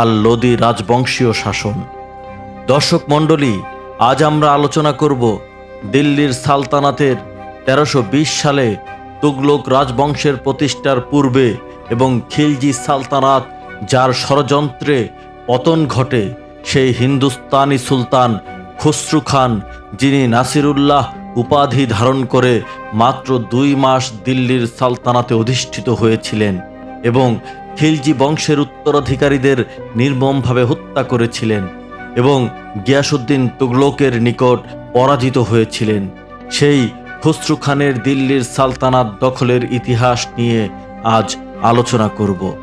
আর লোদি রাজবংশীয় শাসন। দর্শক মণ্ডলী, আজ আমরা আলোচনা করব দিল্লির সালতানাতের তেরোশো সালে তুগলক রাজবংশের প্রতিষ্ঠার পূর্বে এবং খিলজি সালতানাত, যার ষড়যন্ত্রে পতন ঘটে সেই হিন্দুস্তানি সুলতান খসরু খান, যিনি নাসিরুল্লাহ উপাধি ধারণ করে মাত্র দুই মাস দিল্লির সালতানাতে অধিষ্ঠিত হয়েছিলেন এবং খিলজি বংশের উত্তরাধিকারীদের নির্মমভাবে হত্যা করেছিলেন এবং গিয়াসুদ্দিন তুগলকের নিকট পরাজিত হয়েছিলেন। সেই খসরু খানের দিল্লির সালতানাত দখলের ইতিহাস নিয়ে আজ আলোচনা করব।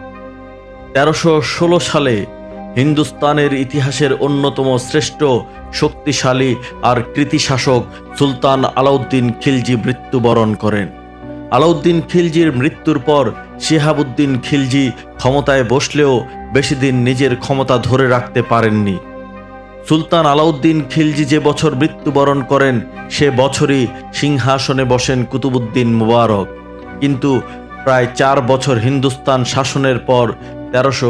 তেরোশো ষোলো সালে হিন্দুস্তানের ইতিহাসের অন্যতম শ্রেষ্ঠ শক্তিশালী আর কৃতিশাসক সুলতান আলাউদ্দিন খিলজি মৃত্যুবরণ করেন। আলাউদ্দিন খিলজির মৃত্যুর পর শিহাবুদ্দিন খিলজি ক্ষমতায় বসলেও বেশি দিন নিজের ক্ষমতা ধরে রাখতে পারেননি। সুলতান আলাউদ্দিন খিলজি যে বছর মৃত্যুবরণ করেন, সে বছরই সিংহাসনে বসেন কুতুবুদ্দিন মুবারক। কিন্তু প্রায় চার বছর হিন্দুস্তান শাসনের পর তেরোশো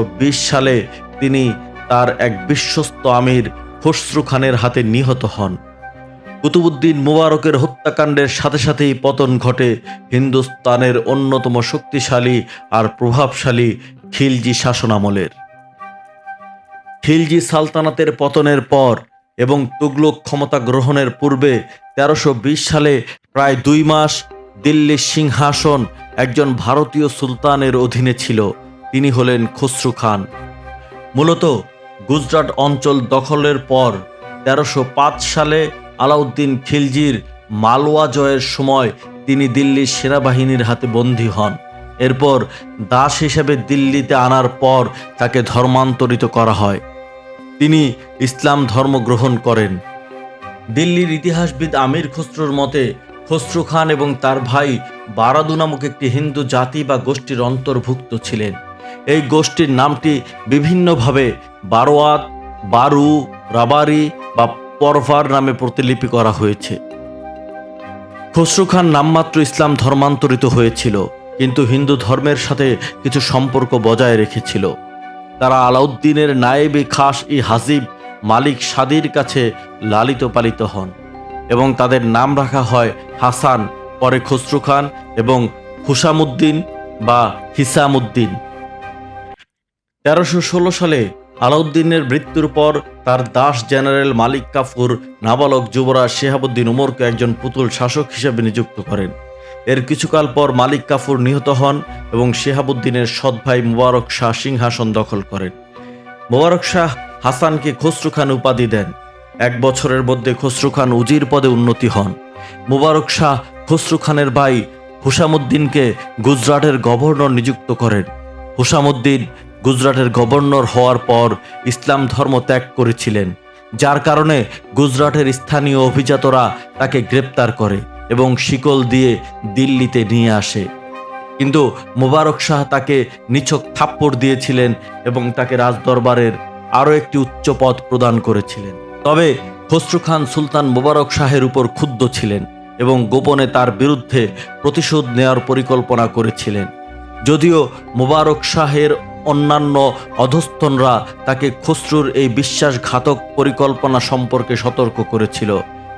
সালে তিনি তার এক বিশ্বস্ত আমির খসরু খানের হাতে নিহত হন। কুতুবুদ্দিন মুবারকের হত্যাকাণ্ডের সাথে সাথেই পতন ঘটে। হিন্দুস্তানের অন্যতম শক্তিশালী আর প্রভাবশালী খিলজি শাসনামলের। খিলজি সালতানাতের পতনের পর এবং তুগলক ক্ষমতা গ্রহণের পূর্বে তেরোশো সালে প্রায় দুই মাস দিল্লির সিংহাসন একজন ভারতীয় সুলতানের অধীনে ছিল। তিনি হলেন খসরু খান। মূলত গুজরাট অঞ্চল দখলের পর তেরোশো সালে আলাউদ্দিন খিলজির মালওয়া জয়ের সময় তিনি দিল্লির সেনাবাহিনীর হাতে বন্দী হন। এরপর দাস হিসেবে দিল্লিতে আনার পর তাকে ধর্মান্তরিত করা হয়। তিনি ইসলাম ধর্ম গ্রহণ করেন। দিল্লির ইতিহাসবিদ আমির খসরুর মতে, খসরু খান এবং তার ভাই বারাদু নামক একটি হিন্দু জাতি বা গোষ্ঠীর অন্তর্ভুক্ত ছিলেন। এই গোষ্ঠীর নামটি বিভিন্নভাবে বারোয়াত, বারু, রাবারি বা পরভার নামে প্রতিলিপি করা হয়েছে। খসরু খান নামমাত্র ইসলাম ধর্মান্তরিত হয়েছিল, কিন্তু হিন্দু ধর্মের সাথে কিছু সম্পর্ক বজায় রেখেছিল। তারা আলাউদ্দিনের নায়েবে খাস ই হাজিব মালিক সাদির কাছে লালিত পালিত হন এবং তাদের নাম রাখা হয় হাসান, পরে খসরু খান এবং হুসামুদ্দিন বা হিসামুদ্দিন। তেরোশো ষোলো সালে আলাউদ্দিনের মৃত্যুর পর তার দাস জেনারেল মালিক কাফুর নাবালক যুবরাজ শেহাবুদ্দিন উমরকে একজন পুতুল শাসক হিসেবে নিযুক্ত করেন। এর কিছুকাল পর মালিক কাফুর নিহত হন এবং শেহাবুদ্দিনের সৎ ভাই মুবারক শাহ সিংহাসন দখল করেন। মুবারক শাহ হাসানকে খসরু খান উপাধি দেন। এক বছরের মধ্যে খসরু খান উজির পদে উন্নতি হন। মুবারক শাহ খসরু খানের ভাই হুসামুদ্দিনকে গুজরাটের গভর্নর নিযুক্ত করেন। হুসামুদ্দিন গুজরাটের গভর্নর হওয়ার পর ইসলাম ধর্ম ত্যাগ করেছিলেন, যার কারণে গুজরাটের স্থানীয় অভিজাতরা তাকে গ্রেপ্তার করে এবং শিকল দিয়ে দিল্লিতে নিয়ে আসে। কিন্তু মুবারক শাহ তাকে নিছক থাপ্পড় দিয়েছিলেন এবং তাকে রাজদরবারের আরও একটি উচ্চ পদ প্রদান করেছিলেন। তবে খসরু খান সুলতান মুবারক শাহের উপর ক্ষুব্ধ ছিলেন এবং গোপনে তার বিরুদ্ধে প্রতিশোধ নেওয়ার পরিকল্পনা করেছিলেন। যদিও মুবারক শাহের অন্যান্য অধস্তনরা তাকে খসরুর এই বিশ্বাসঘাতক পরিকল্পনা সম্পর্কে সতর্ক করেছিল।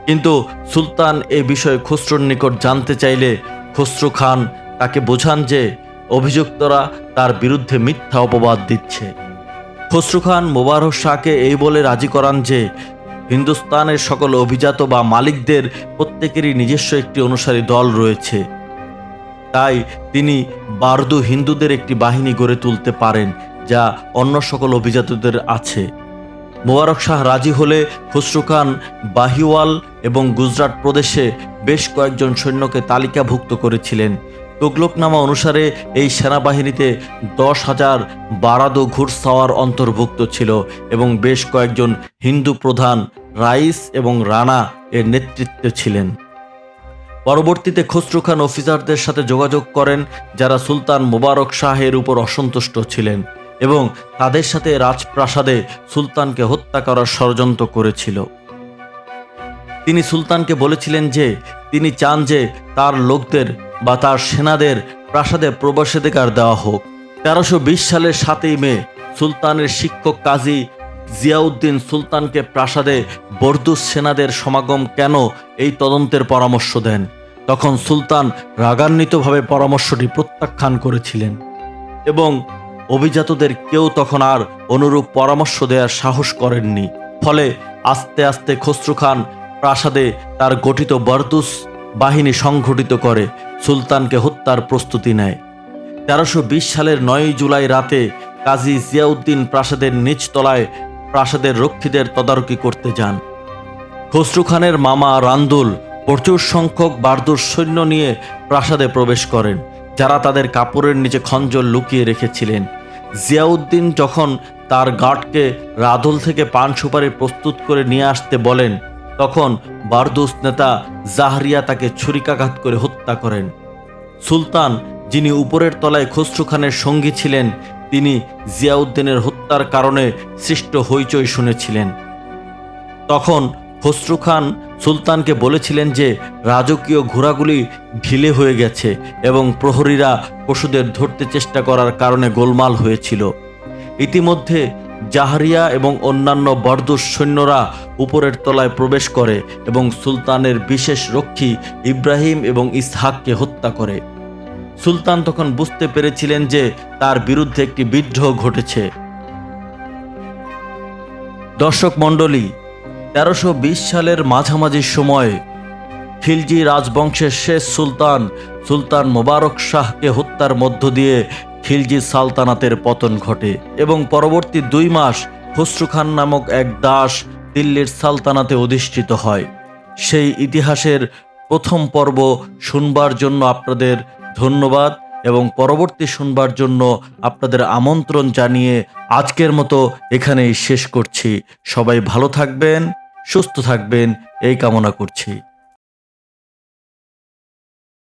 কিন্তু সুলতান এ বিষয়ে খসরুর নিকট জানতে চাইলে খসরু খান তাকে বোঝান যে অভিযুক্তরা তার বিরুদ্ধে মিথ্যা অপবাদ দিচ্ছে। খসরু খান মোবারক শাহকে এই বলে রাজি করান যে হিন্দুস্তানের সকল অভিজাত বা মালিকদের প্রত্যেকেরই নিজস্ব একটি অনুসারী দল রয়েছে। তাই তিনি বারদু হিন্দুদের একটি বাহিনী গড়ে তুলতে পারেন, যা অন্য সকল অভিজাতদের আছে। মোবারক শাহ রাজি হলে খসরু খান বাহিওয়াল এবং গুজরাট প্রদেশে বেশ কয়েকজন সৈন্যকে তালিকাভুক্ত করেছিলেন। তুগলকনামা অনুসারে এই সেনাবাহিনীতে দশ হাজার বারাদো ঘুরসাওয়ার অন্তর্ভুক্ত ছিল এবং বেশ কয়েকজন হিন্দু প্রধান রাইস এবং রানা এর নেতৃত্বে ছিলেন। পরবর্তীতে খসরু খান অফিসারদের সাথে যোগাযোগ করেন, যারা সুলতান মোবারক শাহের উপর অসন্তুষ্ট ছিলেন এবং তাদের সাথে রাজপ্রাসাদে সুলতানকে হত্যা করার ষড়যন্ত্র করেছিল। তিনি সুলতানকে বলেছিলেন যে, তিনি চান যে তার লোকদের বা তার সেনাদের প্রাসাদে প্রবেশাধিকার দেওয়া হোক। তেরোশো সালের সাতই মে সুলতানের শিক্ষক কাজী জিয়াউদ্দিন সুলতানকে প্রাসাদে বরদুস সেনাদের সমাগম কেন এই তদন্তের পরামর্শ দেন? তখন সুলতান রাগান্বিতভাবে পরামর্শটি প্রত্যাখ্যান করেছিলেন এবং অভিজাতদের কেউ তখন আর অনুরূপ পরামর্শ দেওয়ার সাহস করেননি। ফলে আস্তে আস্তে খসরু খান প্রাসাদে তার গঠিত বর্দুস বাহিনী সংঘটিত করে, সুলতানকে হত্যার প্রস্তুতি নেয়। তেরোশো সালের নয় জুলাই রাতে কাজী জিয়াউদ্দিন প্রাসাদের নিচতলায় প্রাসাদের রক্ষীদের তদারকি করতে যান। খসরু খানের মামা রান্দুল প্রচুর সংখ্যক বারদুর সৈন্য নিয়ে প্রাসাদে প্রবেশ করেন, যারা তাদের কাপড়ের নিচে খঞ্জল লুকিয়ে রেখেছিলেন। জিয়াউদ্দিন যখন তার গার্ডকে রাদল থেকে পান সুপারি প্রস্তুত করে নিয়ে আসতে বলেন, তখন বারদুস নেতা জাহরিয়া তাকে ছুরিকাঘাত করে হত্যা করেন। সুলতান, যিনি উপরের তলায় খসরু খানের সঙ্গী ছিলেন, তিনি জিয়াউদ্দিনের হত্যার কারণে সৃষ্ট হইচই শুনেছিলেন। তখন খসরু খান সুলতানকে বলেছিলেন যে, রাজকীয় ঘোড়াগুলি ঢিলে হয়ে গেছে এবং প্রহরীরা পশুদের ধরতে চেষ্টা করার কারণে গোলমাল হয়েছিল। ইতিমধ্যে জাহারিয়া এবং অন্যান্য বরদুস সৈন্যরা উপরের তলায় প্রবেশ করে এবং সুলতানের বিশেষ রক্ষী ইব্রাহিম এবং ইসহাককে হত্যা করে। সুলতান তখন বুঝতে পেরেছিলেন যে, তার বিরুদ্ধে একটি বিদ্রোহ ঘটেছে। দর্শক মণ্ডলী, তেরোশো সালের মাঝামাঝি সময়ে খিলজি রাজবংশের শেষ সুলতান সুলতান মোবারক শাহকে হত্যার মধ্য দিয়ে খিলজি সালতানাতের পতন ঘটে এবং পরবর্তী দুই মাস খসরু খান নামক এক দাস দিল্লির সালতানাতে অধিষ্ঠিত হয়। সেই ইতিহাসের প্রথম পর্ব শুনবার জন্য আপনাদের ধন্যবাদ। এবং পরবর্তী শুনবার জন্য আপনাদের আমন্ত্রণ জানিয়ে আজকের মতো এখানেই শেষ করছি। সবাই ভালো থাকবেন, সুস্থ থাকবেন, এই কামনা করছি।